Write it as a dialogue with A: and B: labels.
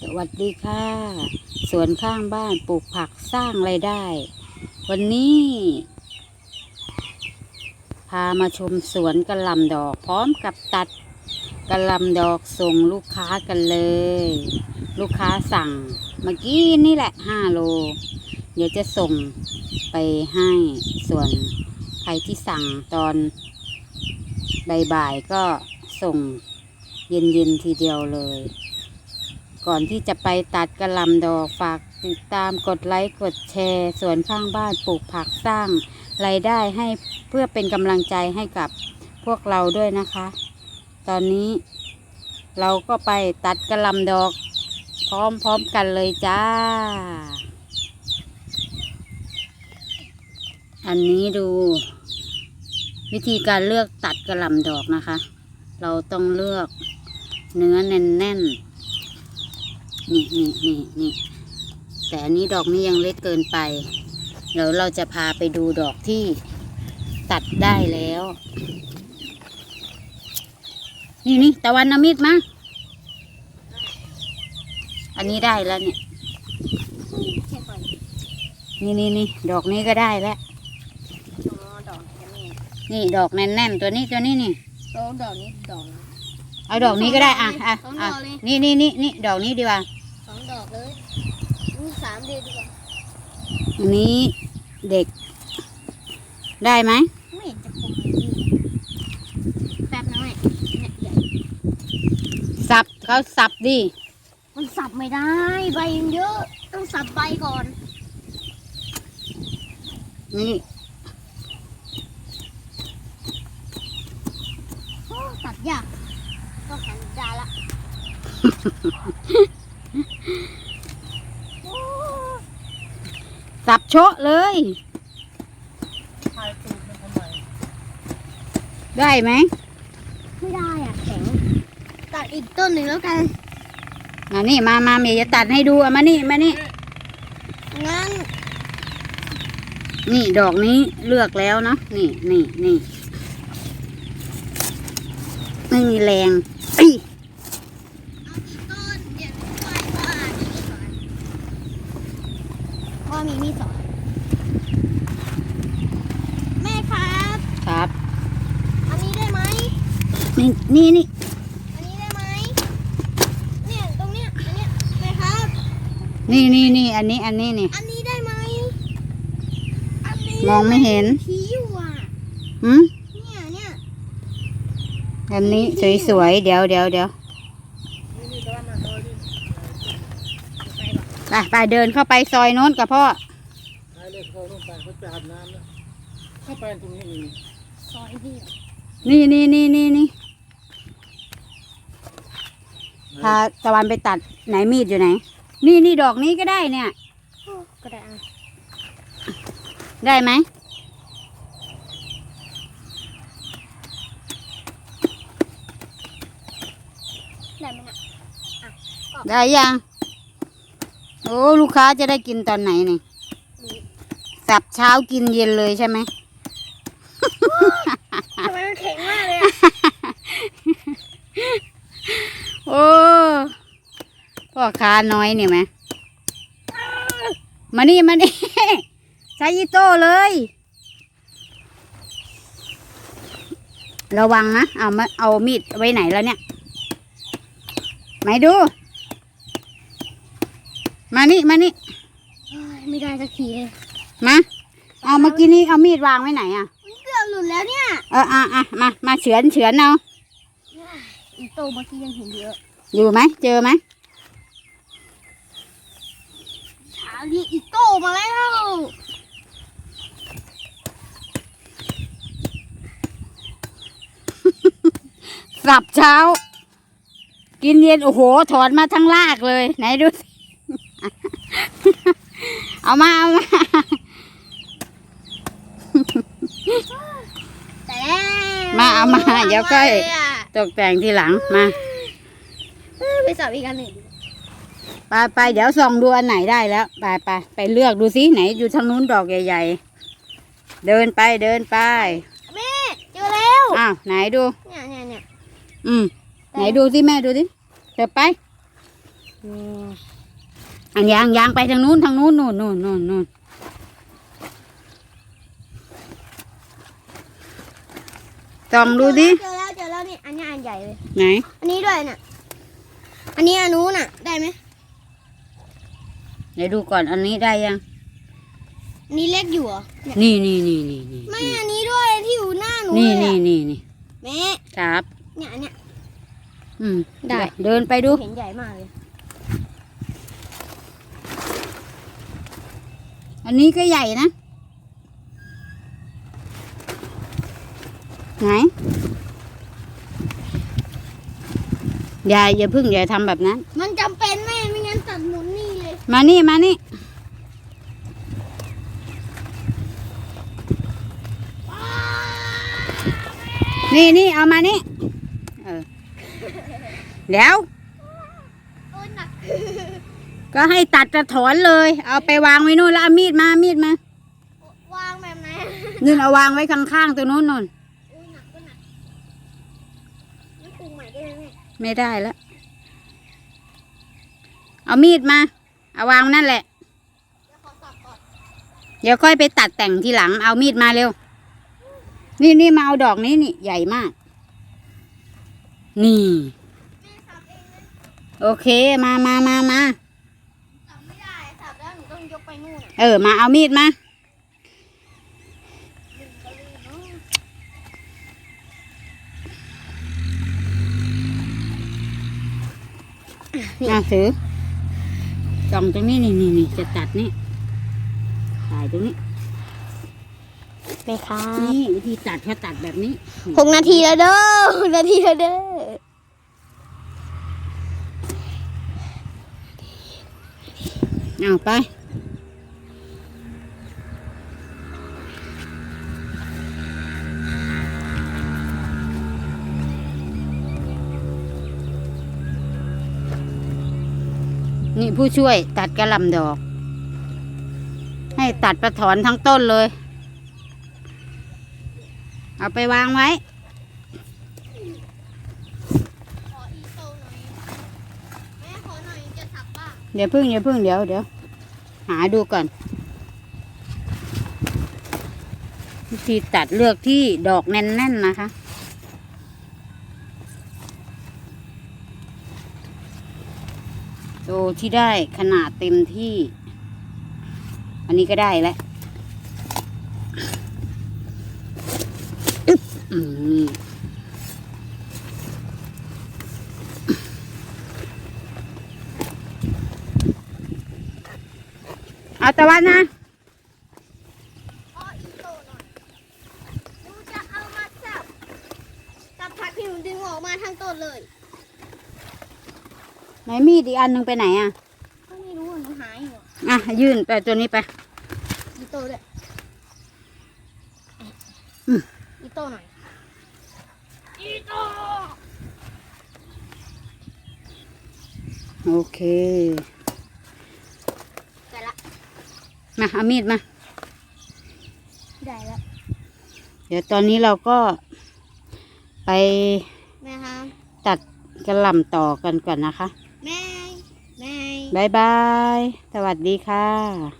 A: สวัสดีค่ะ สวนข้างบ้านปลูกผักสร้างไรายได้ วันนี้ พามาชมสวนกระลำดอก พร้อมกับตัดกระลำดอกส่งลูกค้ากันเลย ลูกค้าสั่งเมื่อกี้นี่แหละห้าโล เดี๋ยวจะส่งไปให้ส่วนใครที่สั่งตอนบ่ายๆก็ส่ง เย็นๆทีเดียวเลย ก่อนที่จะไปตัดกระลำดอกฝากติดตามกดไลค์กดแชร์สวนข้างบ้านปลูกผักสร้างรายได้ให้เพื่อเป็นกำลังใจให้กับพวกเราด้วยนะคะ ตอนนี้เราก็ไปตัดกระลำดอก พร้อมๆกันเลยจ้า อันนี้ดู วิธีการเลือกตัดกระลำดอกนะคะ เราต้องเลือก เนื้อแน่นๆนี่นี่นี่นี่แต่อันนี้ดอกนี้ยังเล็กเกินไปเดี๋ยวเราจะพาไปดูดอกที่ตัดได้แล้ว นี่นี่ตะวันนามิดมาอันนี้ได้แล้วเนี่ย
B: แค่ก่อน
A: นี่นี่นี่ดอกนี้ก็ได้แล้ว
B: อ๋อดอกจะนี่
A: นี่ดอกแน่นๆตัวนี้ตัวนี้นี่
B: แล้วดอกนี้ดอก
A: เอาดอกนี้ก็ได้อะอะ
B: สองด
A: อะ
B: อกเลย
A: นี่นี่นี่นี่ดอกนี้ดีกว่า
B: สองดอกเลยนี่สามเดือนดีกว่า
A: อันนี้เด็ก ได้ไหม
B: ไม่เห็นจะคมเลยนี่แป๊บนะแม่เนี่ยใหญ่
A: สับเขาสับดิ
B: มันสับไม่ได้ ใบยังเยอะ ต้องสับใบก่อน
A: นี่
B: โอ้ตัดยากก็แข็งดาละโอ้
A: สับโชะเลย ได้ไหม
B: ไม่ได้อะแข็ง ตัดอีกต้นหนึ่งแล้วกัน
A: มานี่มามาเมย์จะตัดให้ดูเอามานี่มานี่
B: งั้น
A: นี่ดอกนี้เลือกแล้วเนาะ นี่นี่นี่ไม่มีแรงอี
B: ต้นเดี๋ยวไปก่อนมีมีดสอนพ่อมีมีดสอนแม่ครับ
A: ครับ
B: อันนี้ได้ไหม
A: นี่นี่นี่
B: อันนี้ได้ไหมเนี่ยตรงเนี้ยอันเนี้ยแม่ครับ
A: นี่นี่นี่อันนี้อันนี้นี่
B: อันนี้ได้ไหมอันนี้
A: มองไม่เห็น
B: ผีอยู่อะ
A: หืม
B: เนี่ยเนี่ย
A: อันนี้สวยๆเดี๋ยวเดี๋ยวเดี๋ยวไปไปเดินเข้าไปซอยโน้นกับพ่อ
C: ไปเลยเขาลงไปเขาจะอาบน้ำแล้วเข้าไปตรงนี้เอง
B: ซอยพี่
A: นี่นี่นี่นี่นี่ พาตะวันไปตัดไหนมีดอยู่ไหน นี่นี่ดอกนี้ก็ได้เนี่ย
B: ก็ได้อะ
A: ได้ไหม
B: ได้ไหมน่ะ
A: ได้ยัง โอ้ลูกค้าจะได้กินตอนไหนนี่ สับเช้ากินเย็นเลยใช่ไหม
B: ทำไมมันแข็งมากเลยอะ
A: โอ้พ่อค้าน้อยนี่ไหมมานี่มานี่ใช้อีโต้เลย ระวังนะเอามาเอามีดไว้ไหนแล้วเนี่ยไหนดู มานี่มานี่
B: เฮ้ยไม่ได้สักทีเลย
A: มาเอาเมื่อกี้นี้เอามีดวางไว้ไหนอะ
B: เกือบหลุดแล้วเนี่ย
A: เอออะอะมามาเฉือนเฉือนเอา
B: อีโตเมื่อกี้ยังเห็นเยอะ
A: อยู่ไหมเจอไหม
B: เช้าเรียกอีโตมาแล้ว
A: สับเช้า กินเย็นโอ้โหถอนมาทั้งลากเลย ไหนดูสิ เอามาเอามา
B: แต่แล้ว
A: มาเอามาเดี๋ยวค่อยาะ ตกแต่งทีหลังมา
B: เออไปสอบอีกอันหนึ่ง
A: ไปไปเดี๋ยวส่องดูอันไหนได้แล้ว ไปไปไปเลือกดูสิไหนอยู่ทางนู้นดอกใหญ่ๆ เดินไปเดินไป
B: แม่เจอแล้ว
A: อ้าวไหนดู
B: เนี่ยเนี่ยเนี่ย
A: อืมไหนดูสิแม่ดูสิเติบไปอันยางยางไปทางนู้นทางนู้นนู่นนู่นนู่นนู่นส่องดูดิ
B: เจอ นี่อันนี้อันใหญ่เลย
A: ไหน
B: อันนี้ด้วยน่ะ อันนี้อันนู้นน่ะ ได้ไหม
A: เดี๋ยวดูก่อนอันนี้ได้ยัง
B: อันนี้เล็กอยู่เหรอเนี่ย
A: นี่นี่นี่นี่นี่
B: ไม่อันนี้ด้วยที่อยู่หน้าหนู
A: นี่
B: เลย
A: นี่
B: อะ
A: นี่นี่
B: แม่
A: ครับ
B: เนี่ยอันเนี้ย
A: อืม
B: ได้
A: เดินไปดู
B: เห็นใหญ่มากเลย
A: อันนี้ก็ใหญ่นะ ไหน อ ย่าอย่าพึ่งอย่าทำแบบนั้น
B: มันจำเป็นแม่ไม่งั้นตัดหมุนนี่เลย
A: มานี่มานี่นี่นี่เอามานี่เออเดี๋ยว
B: โอ้ยหนัก
A: ก็ให้ตัดจะถอนเลย เอาไปวางไว้นู่นแล้วเอามีดมามีดมา วา
B: งแบบไหน
A: นู่นเอาวางไว้ข้างๆตัวนู้นนู่น
B: โอ้ยหนักก็หนักนี่ปรุงใหม่ได้ ไหมแม่
A: ไม่ได้แล้ว เอามีดมา เอาวางนั่นแหละ
B: เดี๋ยวขอสับก่อน
A: เดี๋ยวค่อยไปตัดแต่งทีหลัง เอามีดมาเร็ว นี่นี่มาเอาดอกนี้นี่ ใหญ่มาก นี่
B: แม่สับเองนะ
A: โอเค มามามามา
B: สับไม่ได้สับแล้วหนูต้องยกไปนู่นน่ะ
A: เออ มาเอามีดมา
B: ดึงไปเลยเนาะ
A: อะถือจ่องตรงนี้นี่นี่นี่จะตัดนี่ถ่ายตรงนี้
B: ไปค่ะ
A: นี่วิธีตัดเขาตัดแบบนี้
B: หกนาทีแล้วเด้อหกนาทีแล้วเด้อ
A: เอาไป นี่ผู้ช่วยตัดกระลำดอก ให้ตัดประถอนทั้งต้นเลย เอาไปวางไว้ เดี๋ยวพึ่งเดี๋ยวพึ่งเดี๋ยวเดี๋ยวหาดูก่อนวิธีตัดเลือกที่ดอกแน่นๆนะคะ โตที่ได้ขนาดเต็มที่ อันนี้ก็ได้แล้วอึ๊บอืมเอาตะวันนะ
B: ขออีโตหน่อยหนูจะเอามาสับสับผักที่หนูดึงออกมาทั้งต้นเลย
A: ไหน มีดอีกอันหนึ่งไปไหนอะ
B: ก็ไม่รู้อะหนูหาอยู่อะ
A: อะ ยื่นไปตัวนี้ไป
B: อีโตด้วย
A: อืม
B: อีโตหน่อย อีโต
A: โอเค
B: ได้ละ
A: มาเอามีดมา
B: ได้ละ
A: เดี๋ยวตอนนี้เราก็ไป
B: แม่ครับ
A: ตัดกระหล่ำต่อกันก่อนนะคะ
B: แม่แม่
A: บายบาย สวัสดีค่ะ